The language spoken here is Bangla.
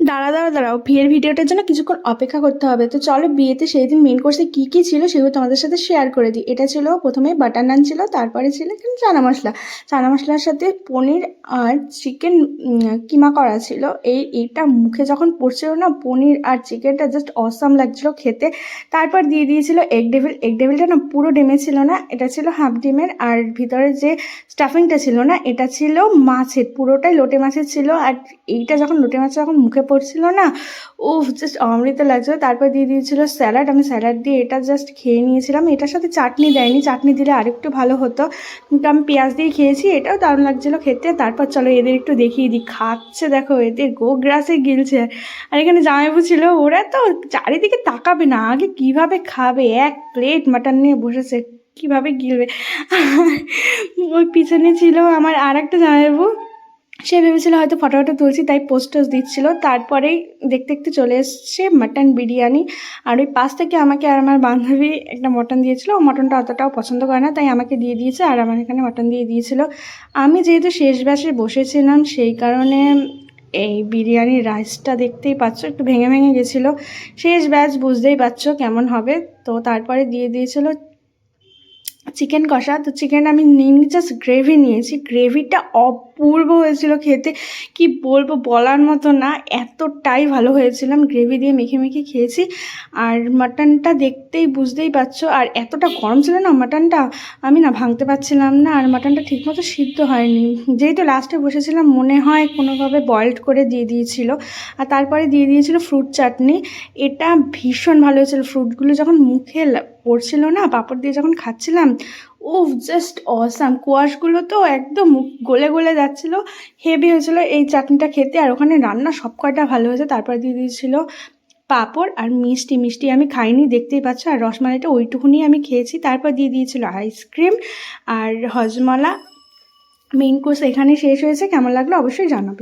দাঁড়া দাঁড়া, দাঁড়াও। বিয়ের ভিডিওটার জন্য কিছুক্ষণ অপেক্ষা করতে হবে। তো চলো, বিয়েতে সেই দিন মেন কোর্সে কী কী ছিল সেগুলো তোমাদের সাথে শেয়ার করে দিই। এটা ছিল প্রথমে বাটার নান ছিল, তারপরে ছিল এখানে চানা মশলা। চানা মশলার সাথে পনির আর চিকেন কিমা করা ছিল। এই, এইটা মুখে যখন পড়ছিল না, পনির আর চিকেনটা জাস্ট অসাম লাগছিল খেতে। তারপর দিয়ে দিয়েছিল এগ ডেভিল এগ ডেভিলটা না পুরো ডিমে ছিল না, এটা ছিল হাফ ডিমের। আর ভিতরে যে স্টাফিংটা ছিল না, এটা ছিল মাছের, পুরোটাই লোটে মাছের ছিল। আর এইটা যখন লোটে মাছ, যখন মুখে পড়ছিল না ও জাস্ট অমৃত লাগছিল। তারপর দিয়ে দিয়েছিল স্যালাড। আমি স্যালাড দিয়ে এটা জাস্ট খেয়ে নিয়েছিলাম। এটার সাথে চাটনি দেয়নি। চাটনি দিলে আরেকটু ভালো হতো। কিন্তু আমি পেঁয়াজ দিয়ে খেয়েছি, এটাও দারুণ লাগছিল খেতে। তারপর চলো এদের একটু দেখিয়ে দিই। খাচ্ছে দেখো এদের গো গ্রাসে গিলছে। আর এখানে জামাইবু ছিল, ওরা তো চারিদিকে তাকাবে না। আগে কীভাবে খাবে? এক প্লেট মাটন নিয়ে বসেছে, কীভাবে গিলবে? ওই পিছনে ছিল আমার আর একটা জামাইবু সে ভেবেছিল হয়তো ফটো ফটো তুলছি, তাই পোস্ট দিচ্ছিল। তারপরেই দেখতে দেখতে চলে এসছে মাটন বিরিয়ানি। আর ওই পাশ থেকে আমাকে আর আমার বান্ধবী একটা মটন দিয়েছিল। মটনটা অতটাও পছন্দ করে না, তাই আমাকে দিয়ে দিয়েছে আর আমার এখানে মটন দিয়ে দিয়েছিল। আমি যেহেতু শেষ ব্যাসে বসেছিলাম, সেই কারণে এই বিরিয়ানির রাইসটা দেখতেই পাচ্ছ, একটু ভেঙে ভেঙে গেছিল। শেষ ব্যাচ বুঝতেই পারছ কেমন হবে। তো তারপরে দিয়ে দিয়েছিল চিকেন কষা। তো চিকেন আমি নিইনি জাস্ট গ্রেভি নিয়েছি। গ্রেভিটা অপূর্ব হয়েছিল খেতে। কি বলব বলার মতো না, এতটাই ভালো হয়েছিলাম। গ্রেভি দিয়ে মেখে মেখে খেয়েছি। আর মাটনটা দেখতেই বুঝতেই পারছ, আর এতটা গরম ছিল না মাটনটা আমি না ভাঙতে পারছিলাম না। আর মাটনটা ঠিকমতো সিদ্ধ হয়নি। যেহেতু লাস্টে বসেছিলাম, মনে হয় কোনোভাবে বয়েলড করে দিয়ে দিয়েছিল। আর তারপরে দিয়ে দিয়েছিল ফ্রুট চাটনি এটা ভীষণ ভালো হয়েছিল। ফ্রুটগুলো যখন মুখে পড়ছিল না, পাঁপড় দিয়ে যখন খাচ্ছিলাম ও জাস্ট অসাম কোয়াশগুলো তো একদম গলে গলে যাচ্ছিল হেভি হয়েছিল এই চাটনিটা খেতে। আর ওখানে রান্না সব কয়টা ভালো হয়েছে, তারপর দিয়ে দিয়েছিলো পাঁপড় আর মিষ্টি। মিষ্টি আমি খাইনি, দেখতেই পাচ্ছ, আর রসমালাইটা ওইটুকুনি আমি খেয়েছি। তারপর দিয়ে দিয়েছিল আইসক্রিম আর হজমলা। মেইন কোর্স এখানে শেষ হয়েছে, কেমন লাগল অবশ্যই জানাবে।